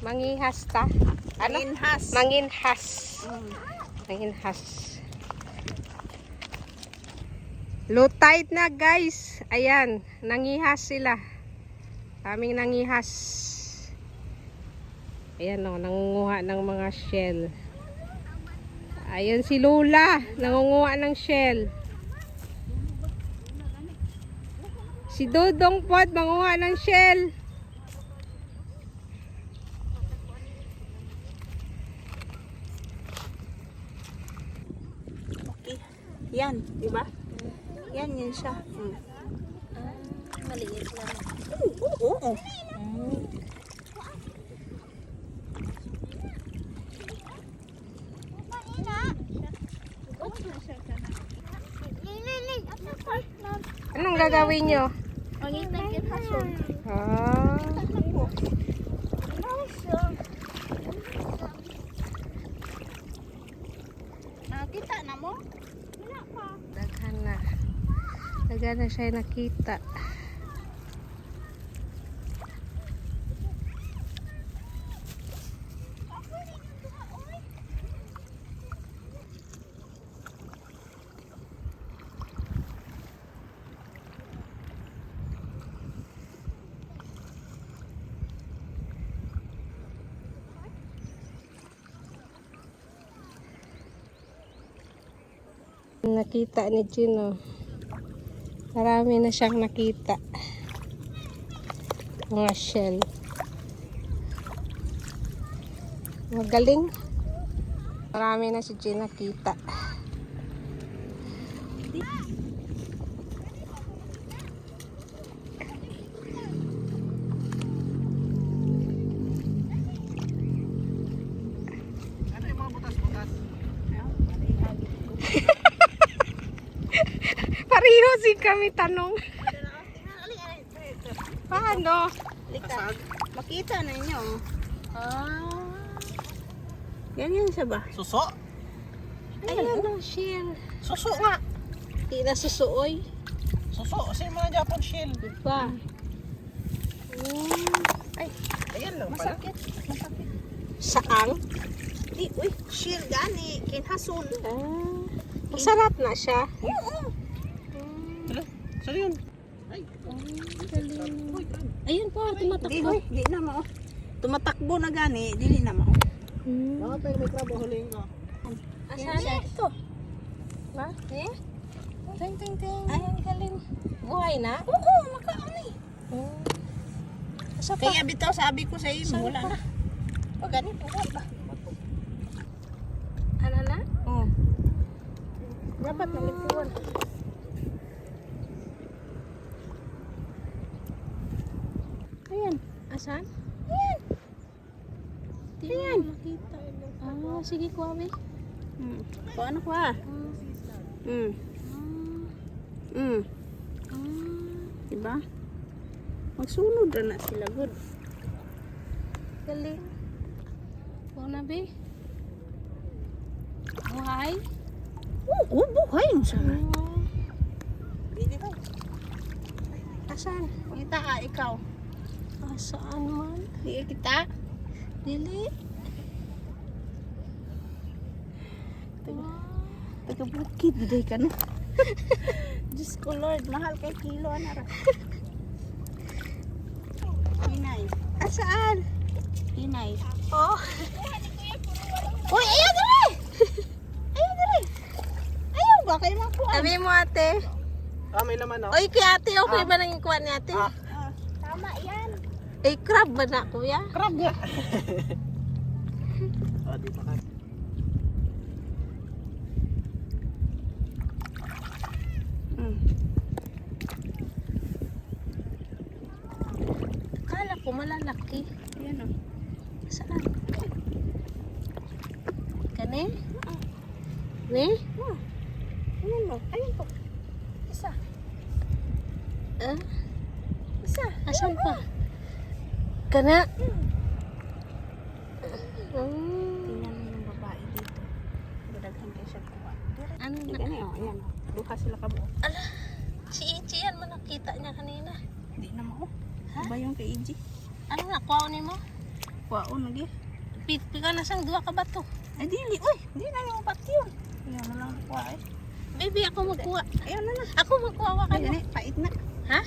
Mangihas ta. Ano? Manginhas. Manginhas. Mm. Manginhas. Low tide na guys. Ayan, nangihas sila. Kaming nangihas. Ayan o, nangunguha ng mga shell. Ayan si Lola, nangunguha ng shell. Si Dodong Pot, manguha ng shell. Yan, di ba? Yan, yan siya. Mm. Maliit lang. Oo, oo, oo. Anong gagawin nyo? Ah, Nakita na mo? Daghan na. Daghan na siya nakita. Nakita ni Gino. Marami na siyang nakita. Mga shell. Magaling. Marami na si Gino nakita. Pareho si kami tanong. Paano? Lika. Makita na inyo. Ah, Yan yan siya ba? Suso? ayan ang shell. Suso nga. Di na susuoy. Suso. Kasi mga Japan shell. Diba? Ay, ayan lang pala. Masakit. Masakit. saang? Di, uy, shield gani. Kinhason. Ah, masarap na siya. Oo. Saan yun? Ay, Ayun po, Di, tumatakbo. uy, di na mo. Tumatakbo na gani. Dili na mo. Hmm. mga tayo may krabo huling ko. Asan? Ito. Ma? Eh? Ting, ting, ting. Ay, ang galing. Buhay na? Oo, makaani. Oh. Asa pa? Kaya bitaw sabi ko sa iyo, wala na. O gani po ba? Ano na? Oo. Dapat nalikuan. Ayan. Asan? Ayan. Di Ayan. makita. Ah, sige, Kwame. Hmm. Kung ano ko ah. Hmm. Hmm. Ah, Diba? Magsunod na na sila. Good. galing. Oo na, be. Buhay? Oo, buhay yung sama. Oh. Hindi ba? Asan? Kita ka, ikaw. Asaan man? Di kita. Dili. Taga, taga bukid. Biday ka no. Diyos ko Lord, mahal kay kilo na ra. Hinay. Asaan? Hinay. Oh. Uy, ayaw dali! Ayaw dali! Ayaw ba kayo mga kuwan? Sabi mo, ate. Ah, may laman oh. Oy, kay ate, okay ba nang ikuha ni ate? Ah. Ah, tama yan. Eh, crab ba na, kuya? Crab nga. oh, di pa ka. Hmm. Kala ko malalaki. Ayan o. Saan? Kani? Ni? Oh. Ayan mo. Ayun po. Isa. Ah, Isa. asan pa? Kana? Tingnan mo yung babae dito. Badaghan kayo siya kuha. Ano na? Gani o. Ayan o. Duha sila kabuo. Ala, si Ichi yan mo nakita niya kanina. Hindi na mo. Ha? Ba yung kay Iji? Ano na, kuha ni mo? Kuwaon lagi. Pika na sang duwa ka ba to? Ay dili, uy, di na ni mo patyo. Yan na lang kuha eh. Baby, ako magkuha. Ayun na na. Ako magkuha ka na. pait na. Ha?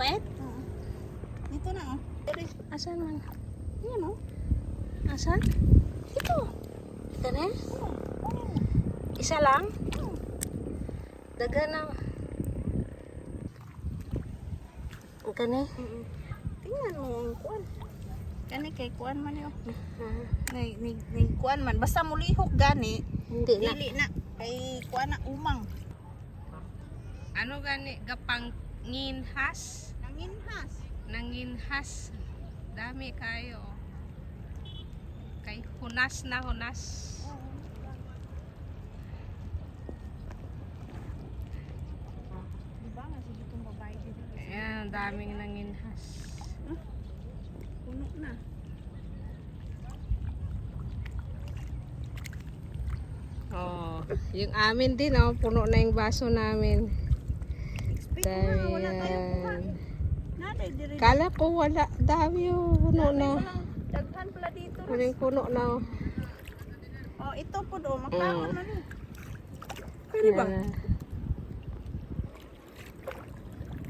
Pwet? Oo. Dito na oh. Asan man? Yan oh. Asan? Ito. Ito na? Isa lang? Daga na. Ang kani? Tingnan mo ang kuan. Kani kay kuan man yo. Ah, Nay ni, ni kuan man basta mulihok gani. Hindi na. Dili na kay kuan na umang. Ano gani? Gapanginhas? Nanginhas. Nanginhas. Dami kayo. Kay hunas na hunas. Di ba nga sige itong babae dito. Ayan, daming nanginhas. Puno na. Oh, yung amin din, oh, puno na yung baso namin. Expect na wala tayong. Kala ko wala, dami oh, puno na. Daghan pala dito. Muling puno na. oh. Oh, ito po do makaon Mm. na ni. Pwede ba?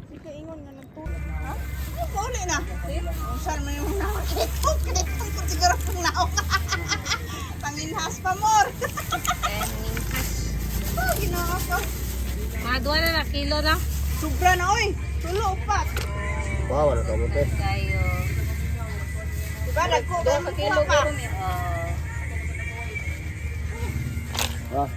Sige ingon nga nagtulog. Ha? Oh, pauli na. Oh, saan mo yung? Ketong, ketong ko siguro pang naon. Panginhas pa more. Ayan, nanginhas. Oh, ginawa pa. Mga duwa na na kilo na. Sobra na oy. Tulo upat. Wow, wala ka mo te. Kayo. Diba nagko ba Kilo pa? Oh. Ah,